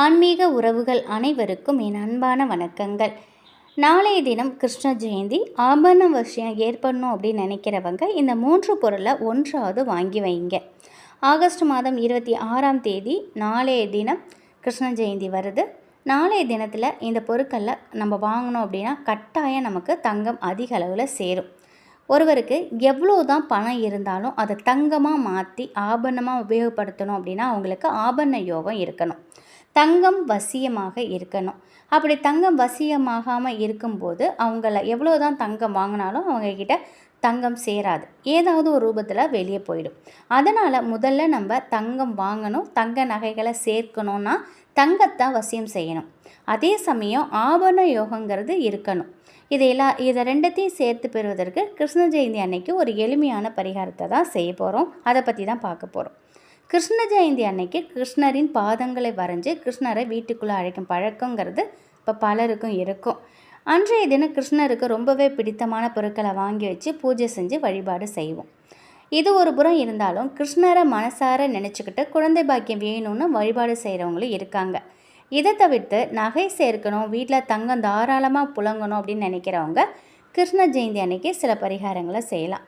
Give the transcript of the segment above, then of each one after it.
ஆன்மீக உறவுகள் அனைவருக்கும் என் அன்பான வணக்கங்கள். நாளைய தினம் கிருஷ்ண ஜெயந்தி ஆபரண விஷயம் ஏற்படணும் அப்படின்னு நினைக்கிறவங்க இந்த மூன்று பொருளை ஒன்றாவது வாங்கி வைங்க. ஆகஸ்ட் மாதம் இருபத்தி ஆறாம் தேதி நாளைய தினம் கிருஷ்ண ஜெயந்தி வருது. நாளைய தினத்தில் இந்த பொருட்களில் நம்ம வாங்கினோம் அப்படின்னா கட்டாயம் நமக்கு தங்கம் அதிக அளவில் சேரும். ஒருவருக்கு எவ்வளோ தான் பணம் இருந்தாலும் அதை தங்கமாக மாற்றி ஆபரணமாக உபயோகப்படுத்தணும் அப்படின்னா அவங்களுக்கு ஆபரண யோகம் இருக்கணும். தங்கம் வசியமாக இருக்கணும். அப்படி தங்கம் வசியமாகாமல் இருக்கும்போது அவங்கள எவ்வளோ தான் தங்கம் வாங்கினாலும் அவங்கக்கிட்ட தங்கம் சேராது. ஏதாவது ஒரு ரூபத்தில் வெளியே போயிடும். அதனால் முதல்ல நம்ம தங்கம் வாங்கணும். தங்க நகைகளை சேர்க்கணுன்னா தங்கத்தை வசியம் செய்யணும். அதே சமயம் ஆபரண யோகங்கிறது இருக்கணும். இதையெல்லாம் இதை ரெண்டத்தையும் சேர்த்து பெறுவதற்கு கிருஷ்ண ஜெயந்தி அன்னைக்கு ஒரு எளிமையான பரிகாரத்தை தான் செய்ய போகிறோம் அதை பற்றி தான் பார்க்க போகிறோம் கிருஷ்ண ஜெயந்தி அன்னைக்கு கிருஷ்ணரின் பாதங்களை வரைஞ்சி கிருஷ்ணரை வீட்டுக்குள்ளே அழைக்கும் பழக்கங்கிறது இப்போ பலருக்கும் இருக்கும். அன்றைய தினம் கிருஷ்ணருக்கு ரொம்பவே பிடித்தமான பொருட்களை வாங்கி வச்சு பூஜை செஞ்சு வழிபாடு செய்வோம். இது ஒரு புறம் இருந்தாலும் கிருஷ்ணரை மனசார நினச்சிக்கிட்டு குழந்தை பாக்கியம் வேணும்னு வழிபாடு செய்கிறவங்களும் இருக்காங்க. இதை தவிர்த்து நகை சேர்க்கணும் வீட்டில் தங்கம் தாராளமாக புழங்கணும் அப்படின்னு நினைக்கிறவங்க கிருஷ்ண ஜெயந்தி அன்னைக்கு சில பரிகாரங்களை செய்யலாம்.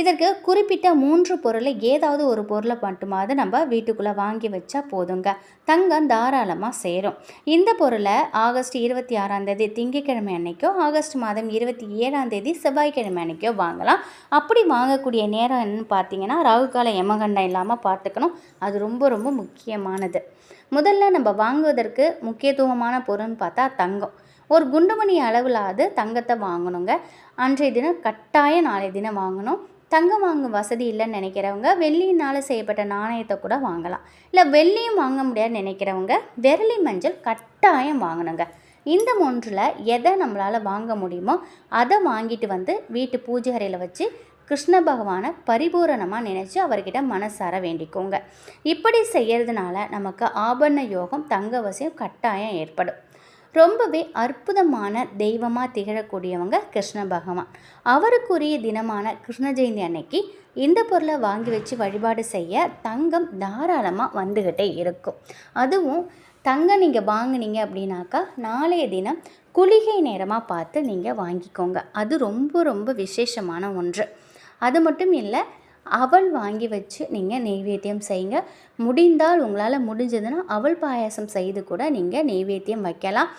இதற்கு குறிப்பிட்ட மூன்று பொருளை ஏதாவது ஒரு பொருளை மட்டுமாவது நம்ம வீட்டுக்குள்ளே வாங்கி வச்சா போதுங்க. தங்கம் தாராளமாக சேரும். இந்த பொருளை ஆகஸ்ட் இருபத்தி ஆறாம் தேதி திங்கட்கிழமை அன்னைக்கோ ஆகஸ்ட் மாதம் இருபத்தி ஏழாம் தேதி செவ்வாய்க்கிழமை அன்னைக்கோ வாங்கலாம். அப்படி வாங்கக்கூடிய நேரம் என்னன்னு பார்த்தீங்கன்னா ராகுகால யமகண்டம் இல்லாமல் பார்த்துக்கணும். அது ரொம்ப ரொம்ப முக்கியமானது. முதல்ல நம்ம வாங்குவதற்கு முக்கியத்துவமான பொருள்னு பார்த்தா தங்கம். ஒரு குண்டுமணி அளவிலாவது தங்கத்தை வாங்கணுங்க. அன்றைய தினம் கட்டாயம் நாளைய தினம் வாங்கணும். தங்கம் வாங்கும் வசதி இல்லைன்னு நினைக்கிறவங்க வெள்ளியினால் செய்யப்பட்ட நாணயத்தை கூட வாங்கலாம். இல்லை வெள்ளியும் வாங்க முடியாதுன்னு நினைக்கிறவங்க விரலி மஞ்சள் கட்டாயம் வாங்கணுங்க. இந்த மூன்றில் எதை நம்மளால் வாங்க முடியுமோ அதை வாங்கிட்டு வந்து வீட்டு பூஜை அறையில் வச்சு கிருஷ்ண பகவானை பரிபூரணமாக நினச்சி அவர்கிட்ட மனசார வேண்டிக்கோங்க. இப்படி செய்கிறதுனால நமக்கு ஆபரண யோகம் தங்க வசியம் கட்டாயம் ஏற்படும். ரொம்பவே அற்புதமான தெய்வமாக திகழக்கூடியவங்க கிருஷ்ண பகவான் அவருக்குரிய தினமான கிருஷ்ண ஜெயந்தி அன்னைக்கு இந்த பொருளை வாங்கி வச்சு வழிபாடு செய்ய தங்கம் தாராளமாக வந்துக்கிட்டே இருக்கும். அதுவும் தங்கம் நீங்கள் வாங்கினீங்க அப்படின்னாக்கா நாளைய தினம் குளிகை நேரமாக பார்த்து நீங்கள் வாங்கிக்கோங்க. அது ரொம்ப ரொம்ப விசேஷமான ஒன்று. அது மட்டும் இல்லை அவள் வாங்கி வச்சு நீங்கள் நெய்வேத்தியம் செய்யுங்க. முடிந்தால் உங்களால் முடிஞ்சதுன்னா அவள் பாயாசம் செய்து கூட நீங்கள் நெய்வேத்தியம் வைக்கலாம்.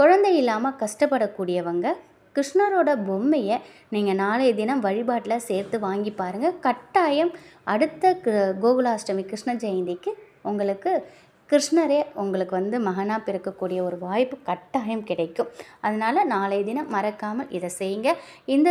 குழந்தை இல்லாமல் கஷ்டப்படக்கூடியவங்க கிருஷ்ணரோட பொம்மையை நீங்கள் நாளைய தினம் வழிபாட்டில் சேர்த்து வாங்கி பாருங்கள் கட்டாயம் அடுத்த கோகுலாஷ்டமி கிருஷ்ண ஜெயந்திக்கு உங்களுக்கு கிருஷ்ணரே உங்களுக்கு வந்து மகனாக பிறக்கக்கூடிய ஒரு வாய்ப்பு கட்டாயம் கிடைக்கும். அதனால் நாளைய தினம் மறக்காமல் இதை செய்யுங்க. இந்த